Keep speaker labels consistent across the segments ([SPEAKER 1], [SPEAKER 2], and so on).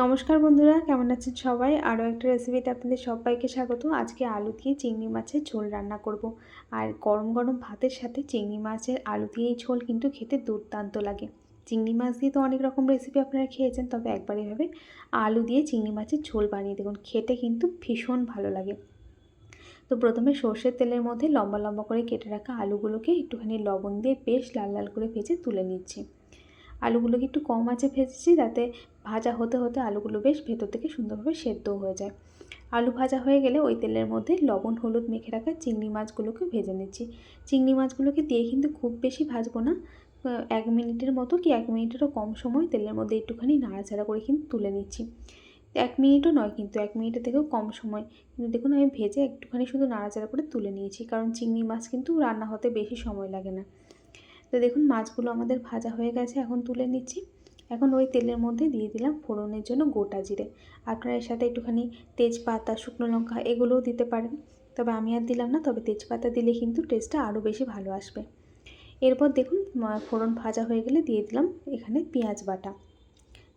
[SPEAKER 1] নমস্কার বন্ধুরা, কেমন আছেন সবাই? আরও একটা রেসিপিতে আপনাদের সবাইকে স্বাগত। আজকে আলু দিয়ে চিংড়ি মাছের ঝোল রান্না করব। আর গরম গরম ভাতের সাথে চিংড়ি মাছের আলু দিয়ে এই ঝোল কিন্তু খেতে দুর্দান্ত লাগে। চিংড়ি মাছ দিয়ে তো অনেক রকম রেসিপি আপনারা খেয়েছেন, তবে একবার এভাবে আলু দিয়ে চিংড়ি মাছের ঝোল বানিয়ে দেখুন। খেতে কিন্তু ভীষণ ভালো লাগে। তো প্রথমে সর্ষের তেলের মধ্যে লম্বা লম্বা করে কেটে রাখা আলুগুলোকে একটুখানি লবণ দিয়ে বেশ লাল লাল করে ভেজে তুলে নিচ্ছি। আলুগুলোকে একটু কম আছে ভেজেছি, যাতে ভাজা হতে হতে আলুগুলো বেশ ভেতর থেকে সুন্দরভাবে সেদ্ধ হয়ে যায়। আলু ভাজা হয়ে গেলে ওই তেলের মধ্যে লবণ, হলুদ মেখে রাখা চিংড়ি মাছগুলোকে ভেজে নিচ্ছি। চিংড়ি মাছগুলোকে দিয়ে কিন্তু খুব বেশি ভাজবো না। এক মিনিটের মতো কি এক মিনিটেরও কম সময় তেলের মধ্যে একটুখানি নাড়াচাড়া করে কিন্তু তুলে নিচ্ছি। এক মিনিটও নয় কিন্তু এক মিনিটের থেকেও কম সময়। কিন্তু দেখুন আমি ভেজে একটুখানি শুধু নাড়াচাড়া করে তুলে নিয়েছি কারণ চিংড়ি মাছ কিন্তু রান্না হতে বেশি সময় লাগে না। তো দেখুন মাছগুলো আমাদের ভাজা হয়ে গেছে, এখন তুলে নিচ্ছি। এখন ওই তেলের মধ্যে দিয়ে দিলাম ফোড়নের জন্য গোটা জিরে। আপনারা এর সাথে একটুখানি তেজপাতা, শুকনো লঙ্কা এগুলোও দিতে পারেন। তবে আমি আর দিলাম না, তবে তেজপাতা দিলে কিন্তু টেস্টটা আরও বেশি ভালো আসবে। এরপর দেখুন ফোড়ন ভাজা হয়ে গেলে দিয়ে দিলাম এখানে পেঁয়াজ বাটা।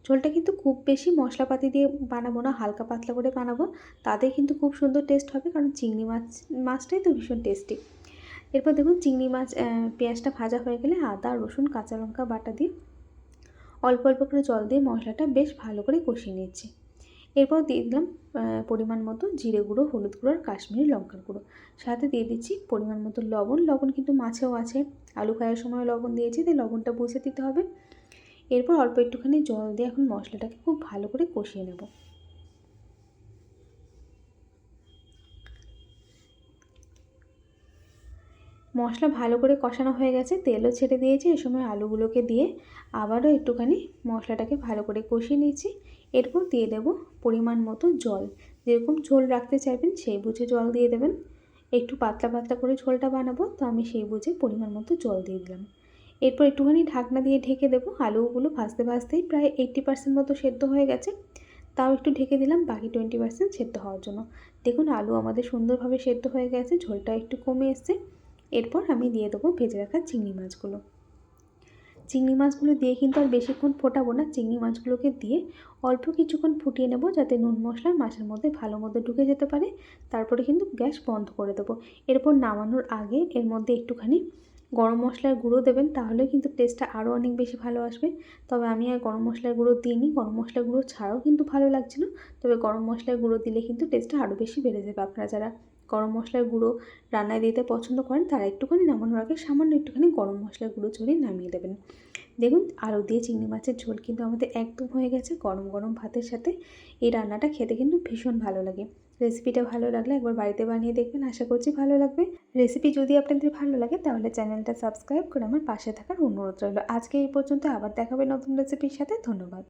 [SPEAKER 1] ঝোলটা কিন্তু খুব বেশি মশলাপাতি দিয়ে বানাবো না, হালকা পাতলা করে বানাবো। তাতে কিন্তু খুব সুন্দর টেস্ট হবে, কারণ চিংড়ি মাছ, মাছটাই তো ভীষণ টেস্টি। এরপর দেখুন, চিংড়ি মাছ পেঁয়াজটা ভাজা হয়ে গেলে আদা, রসুন, কাঁচা লঙ্কা বাটা দিয়ে অল্প অল্প করে জল দিয়ে মশলাটা বেশ ভালো করে কষিয়ে নিচ্ছি এরপর দিয়ে দিলাম পরিমাণ মতো জিরে গুঁড়ো, হলুদ গুঁড়ো আর কাশ্মীরি লঙ্কার গুঁড়ো। সাথে দিয়ে দিচ্ছি পরিমাণ মতো লবণ। লবণ কিন্তু মাছেও আছে। আলু খাওয়ার সময় লবণ দিয়েছি, তাই লবণটা বুঝে দিতে হবে। এরপর অল্প একটুখানি জল দিয়ে এখন মশলাটাকে খুব ভালো করে কষিয়ে নেব। মশলা ভালো করে কষানো হয়ে গেছে, তেলও ছেড়ে দিয়েছি, এ সময় আলুগুলোকে দিয়ে আবারও একটুখানি মশলাটাকে ভালো করে কষিয়ে নিয়েছি। এরপর দিয়ে দেব পরিমাণ মতো জল। যেরকম ঝোল রাখতে চাইবেন সেই বুঝে জল দিয়ে দেবেন। একটু পাতলা পাতলা করে ঝোলটা বানাবো, তো আমি সেই বুঝে পরিমাণ মতো জল দিয়ে দিলাম। এরপর একটুখানি ঢাকনা দিয়ে ঢেকে দেবো। আলুগুলো ভাজতে ভাজতেই প্রায় এইট্টি পার্সেন্ট মতো সেদ্ধ হয়ে গেছে। তাও একটু ঢেকে দিলাম, বাকি টোয়েন্টি পার্সেন্ট সেদ্ধ হওয়ার জন্য। দেখুন, আলু আমাদের সুন্দরভাবে সেদ্ধ হয়ে গেছে, ঝোলটা একটু কমে এসছে। এরপর আমি দিয়ে দেবো ভেজে রাখা চিংড়ি মাছগুলো। চিংড়ি মাছগুলো দিয়ে কিন্তু আর বেশিক্ষণ ফোটাবো না। চিংড়ি মাছগুলোকে দিয়ে অল্প কিছুক্ষণ ফুটিয়ে নেব যাতে নুন মশলা মাছের মধ্যে ভালো মতো ঢুকে যেতে পারে। তারপরে কিন্তু গ্যাস বন্ধ করে দেবো। এরপর নামানোর আগে এর মধ্যে একটুখানি গরম মশলার গুঁড়ো দেবেন, তাহলে কিন্তু টেস্টটা আরও অনেক বেশি ভালো আসবে। তবে আমি আর গরম মশলার গুঁড়ো দিইনি। গরম মশলার গুঁড়ো ছাড়াও কিন্তু ভালো লাগছিল তবে গরম মশলার গুঁড়ো দিলে কিন্তু টেস্টটা আরও বেশি বেড়ে যাবে আপনারা যারা গরম মশলার গুঁড়ো রান্নায় দিতে পছন্দ করেন, তারা একটুখানি নামানোর আগে সামান্য একটুখানি গরম মশলার গুঁড়ো ছড়িয়ে নামিয়ে দেবেন। দেখুন, আলু দিয়ে চিংড়ি মাছের ঝোল কিন্তু আমাদের একদম হয়ে গেছে গরম গরম ভাতের সাথে। এই রান্নাটা খেতে কিন্তু ভীষণ ভালো লাগে। রেসিপিটা ভালো লাগলে একবার বাড়িতে বানিয়ে দেখবেন, আশা করছি ভালো লাগবে। রেসিপি যদি আপনাদের ভালো লাগে তাহলে চ্যানেলটা সাবস্ক্রাইব করে আমার পাশে থাকার অনুরোধ রইল। আজকে এই পর্যন্ত আবার দেখাবে নতুন রেসিপির সাথে, ধন্যবাদ।